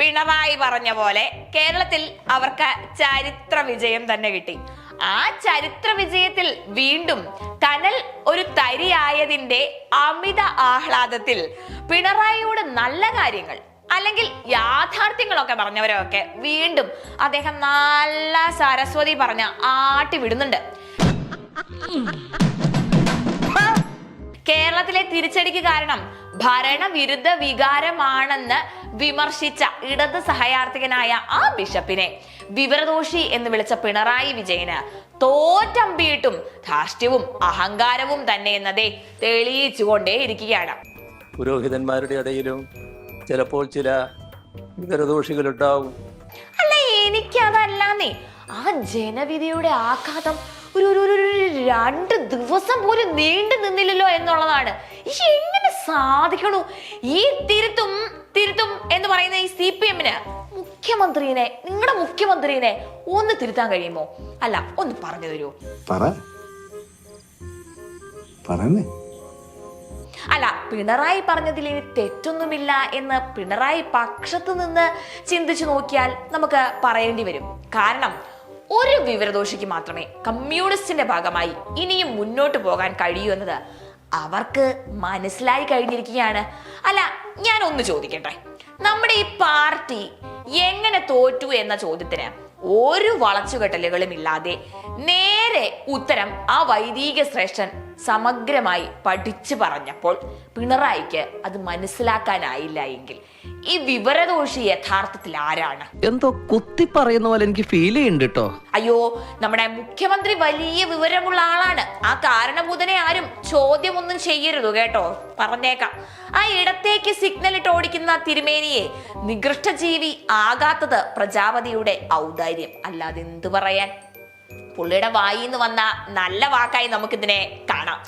പിണറായി പറഞ്ഞ പോലെ കേരളത്തിൽ അവർക്ക് ചരിത്ര വിജയം തന്നെ കിട്ടി. ആ ചരിത്ര വിജയത്തിൽ വീണ്ടും കനൽ ഒരു തരിയായതിന്റെ അമിത ആഹ്ലാദത്തിൽ പിണറായിയോട് നല്ല കാര്യങ്ങൾ അല്ലെങ്കിൽ യാഥാർത്ഥ്യങ്ങളൊക്കെ പറഞ്ഞവരൊക്കെ വീണ്ടും അദ്ദേഹം നല്ല സരസ്വതി പറഞ്ഞ ആട്ടി വിടുന്നുണ്ട്. കേരളത്തിലെ തിരിച്ചടിക്ക് കാരണം ഭരണവിരുദ്ധ വികാരമാണെന്ന് വിമർശിച്ച ഇടത് സഹയാർത്ഥികനായ ആ ബിഷപ്പിനെ. വിവരദോഷി എന്ന് വിളിച്ച പിണറായി വിജയന് തോറ്റമ്പിയിട്ടും ധാർഷ്ട്യവും അഹങ്കാരവും തന്നെ എന്നതേ തെളിയിച്ചുകൊണ്ടേ ഇരിക്കുകയാണ് പുരോഹിതന്മാരുടെ ഇടയിലും ചിലപ്പോൾ ചില വിവരദോഷികളുണ്ടാവും. അല്ല എനിക്കതല്ലാന്നേ. ആ ജനവിധിയുടെ ആഘാതം ഒരു ഒരു ഒരു രണ്ട് ദിവസം പോലും നീണ്ടു നിന്നില്ലല്ലോ എന്നുള്ളതാണ്. എങ്ങനെ സാധിക്കണു? ഈ തിരുത്തും തിരുത്തും എന്ന് പറയുന്ന ഈ സി പി എമ്മിന് മുഖ്യമന്ത്രിനെ നിങ്ങളുടെ മുഖ്യമന്ത്രിനെ ഒന്ന് തിരുത്താൻ കഴിയുമോ? അല്ല ഒന്ന് പറഞ്ഞു തരൂ. അല്ല പിണറായി പറഞ്ഞതിൽ ഇനി തെറ്റൊന്നുമില്ല എന്ന് പിണറായി പക്ഷത്ത് നിന്ന് ചിന്തിച്ചു നോക്കിയാൽ നമുക്ക് പറയേണ്ടി വരും. കാരണം ഒരു വിവരദോഷിക്ക് മാത്രമേ കമ്മ്യൂണിസ്റ്റിന്റെ ഭാഗമായി ഇനിയും മുന്നോട്ട് പോകാൻ കഴിയൂ എന്നത് അവർക്ക് മനസ്സിലായി കഴിഞ്ഞിരിക്കുകയാണ്. അല്ല ഞാൻ ഒന്ന് ചോദിക്കട്ടെ? നമ്മുടെ ഈ പാർട്ടി എങ്ങനെ തോറ്റു എന്ന ചോദ്യത്തിന് ഒരു വളച്ചുകെട്ടലുകളും ഇല്ലാതെ നേരെ ഉത്തരം ആ വൈദിക ശ്രേഷ്ഠൻ സമഗ്രമായി പഠിച്ചു പറഞ്ഞപ്പോൾ പിണറായിക്ക് അത് മനസ്സിലാക്കാനായില്ല എങ്കിൽ. ഈ വിവരദോഷി യഥാർത്ഥത്തിൽ ആരാണ്? എന്തോ കുത്തി പറയുന്ന പോലെ എനിക്ക് ഫീൽ ചെയ്യുന്നുണ്ട് കേട്ടോ അയ്യോ നമ്മുടെ മുഖ്യമന്ത്രി വലിയ വിവരമുള്ള ആളാണ്. ആ കാരണഭൂതനെ ആരും ചോദ്യമൊന്നും ചെയ്യരുത് കേട്ടോ. പറഞ്ഞേക്കാം. ആ ഇടത്തേക്ക് സിഗ്നൽ ഇട്ട് ഓടിക്കുന്ന തിരുമേനിയെ നികൃഷ്ടജീവി ആകാത്തത് പ്രജാപതിയുടെ ഔദാര്യം. അല്ലാതെ എന്തു പറയാൻ? പുള്ളിയുടെ വായിന്ന് വന്ന നല്ല വാക്കായി നമുക്കിതിനെ കാണാം.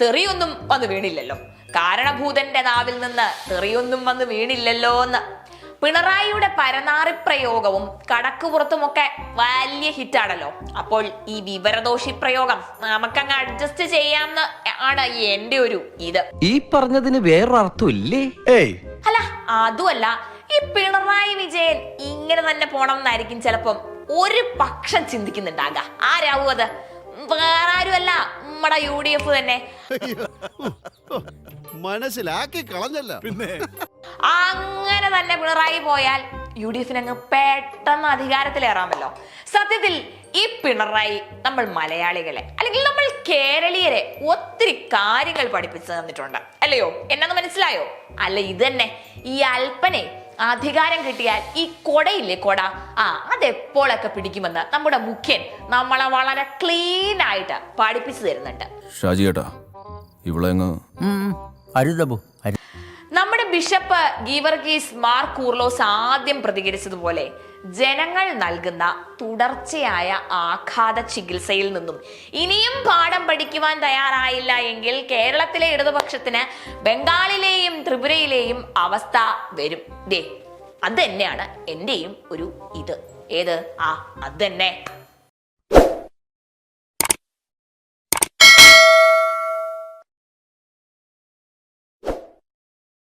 തെറിയൊന്നും വന്ന് വീണില്ലല്ലോ. കാരണഭൂതന്റെ നാവിൽ നിന്ന് തെറിയൊന്നും വന്ന് വീണില്ലല്ലോ എന്ന്. പിണറായിയുടെ പരനാറി പ്രയോഗവും കടക്കുപുറത്തുമൊക്കെ വലിയ ഹിറ്റാണല്ലോ. അപ്പോൾ ഈ വിവരദോഷി പ്രയോഗം നമുക്കങ്ങ് അഡ്ജസ്റ്റ് ചെയ്യാമെന്ന് ആണ് എന്റെ ഒരു ഇത്. ഈ പറഞ്ഞതിന് വേറൊരർത്ഥം ഇല്ലേ? ഏയ്. അല്ല അതുമല്ല ഈ പിണറായി വിജയൻ ഇങ്ങനെ തന്നെ പോണം എന്നായിരിക്കും ചിലപ്പം ഒരു പക്ഷം ചിന്തിക്കുന്നുണ്ടാകുക ആരാവും അത്? വേറെ ആരുമല്ല നമ്മുടെ യു ഡി എഫ് തന്നെ. മനസ്സിലാക്കി കളഞ്ഞല്ല. പിന്നെ? അങ്ങനെ തന്നെ പിണറായി പോയാൽ യു ഡി എഫിന് അങ്ങ് പെട്ടെന്ന് അധികാരത്തിലേറാമല്ലോ. സത്യത്തിൽ ഈ പിണറായി നമ്മൾ മലയാളികളെ അല്ലെങ്കിൽ നമ്മൾ കേരളീയരെ ഒത്തിരി കാര്യങ്ങൾ പഠിപ്പിച്ചു തന്നിട്ടുണ്ട്. അല്ലയോ? എന്നത് മനസ്സിലായോ? അല്ല ഇത് തന്നെ ഈ അല്പനെ അധികാരം കിട്ടിയാൽ ഈ കൊടയില്ലേ കൊട? ആ അതെപ്പോഴൊക്കെ പിടിക്കുമെന്ന് നമ്മുടെ മുഖ്യൻ നമ്മളെ വളരെ ക്ലീൻ ആയിട്ട് പഠിപ്പിച്ചു തരുന്നുണ്ട്. ഷാജി ഏട്ടാ ഇവിടെ അരുതബു നമ്മുടെ ബിഷപ്പ് ഗീവർഗീസ് മാർ കൂർലോസ് ആദ്യം പ്രതികരിച്ചതുപോലെ ജനങ്ങൾ നൽകുന്ന തുടർച്ചയായ ആഘാത ചികിത്സയിൽ നിന്നും ഇനിയും പാഠം പഠിക്കുവാൻ തയ്യാറായില്ല എങ്കിൽ കേരളത്തിലെ ഇടതുപക്ഷത്തിന് ബംഗാളിലെയും ത്രിപുരയിലെയും അവസ്ഥ വരും. ദേ അത് തന്നെയാണ് എന്റെയും ഒരു ഇത്. ഏത്? ആ അത് തന്നെ.